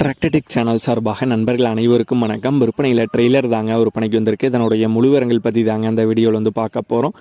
டிராக்டடிக் channel சார்பாக நண்பர்கள் அனைவருக்கும் வணக்கம். விற்பனையில் ட்ரெய்லர் தாங்க விற்பனைக்கு வந்திருக்கு. இதனுடைய முழுவிவரங்கள் பற்றி தாங்க அந்த வீடியோவில் வந்து பார்க்க போகிறோம்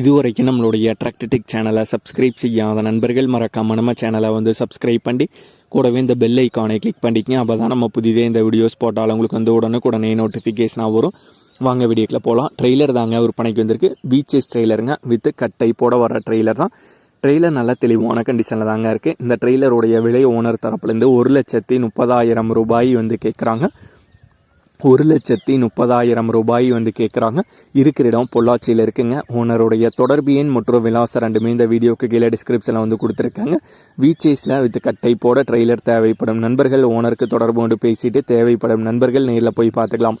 இதுவரைக்கும் நம்மளுடைய டிராக்டடிக் சேனலை சப்ஸ்கிரைப் செய்யாத நண்பர்கள் மறக்காம நம்ம சேனலை வந்து சப்ஸ்கிரைப் பண்ணி கூடவே இந்த பெல் ஐக்கானை கிளிக் பண்ணிக்கங்க. அப்போ தான் நம்ம புதிதே இந்த வீடியோஸ் போட்டாலும் உங்களுக்கு வந்து உடனுக்குடனே நோட்டிஃபிகேஷனாக வரும். வாங்க வீடியோக்கில் போகலாம் ட்ரெய்லர் தாங்க விற்பனைக்கு வந்திருக்கு. பீச்சஸ் ட்ரெய்லருங்க வித் கட்டை போட வர ட்ரெய்லர் தான். ட்ரெய்லர் நல்ல தெளிவான கண்டிஷனில் தாங்க இருக்குது இந்த ட்ரெய்லருடைய விலை ஓனர் தரப்புலேருந்து ஒரு லட்சத்தி முப்பதாயிரம் ரூபாய் வந்து கேட்குறாங்க ஒரு லட்சத்தி முப்பதாயிரம் ரூபாய் வந்து கேட்குறாங்க இருக்கிற இடம் பொள்ளாச்சியில் இருக்குங்க. ஓனருடைய தொடர்பு எண் மற்றும் விலாசம் ரெண்டுமே இந்த வீடியோக்கு கீழே டிஸ்கிரிப்ஷனில் வந்து கொடுத்துருக்காங்க. வீச்சேஸில் வித் கட்டை போட ட்ரெய்லர் தேவைப்படும் நண்பர்கள் ஓனருக்கு தொடர்பு கொண்டு பேசிட்டு தேவைப்படும் நண்பர்கள் நேரில் போய் பார்த்துக்கலாம்.